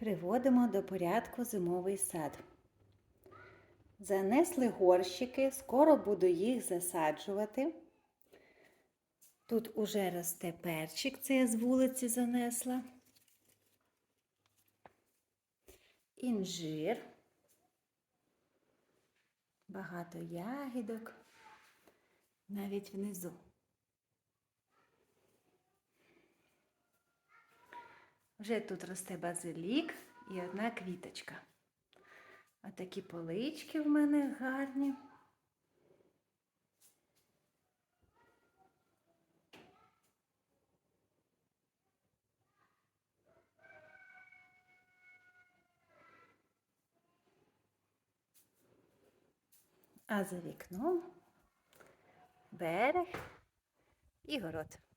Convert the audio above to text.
Приводимо до порядку зимовий сад. Занесли горщики, скоро буду їх засаджувати. Тут уже росте перчик, це я з вулиці занесла. Інжир. Багато ягідок. Навіть внизу. Вже тут росте базилік і одна квіточка. А такі полички в мене гарні. А за вікном берег і город.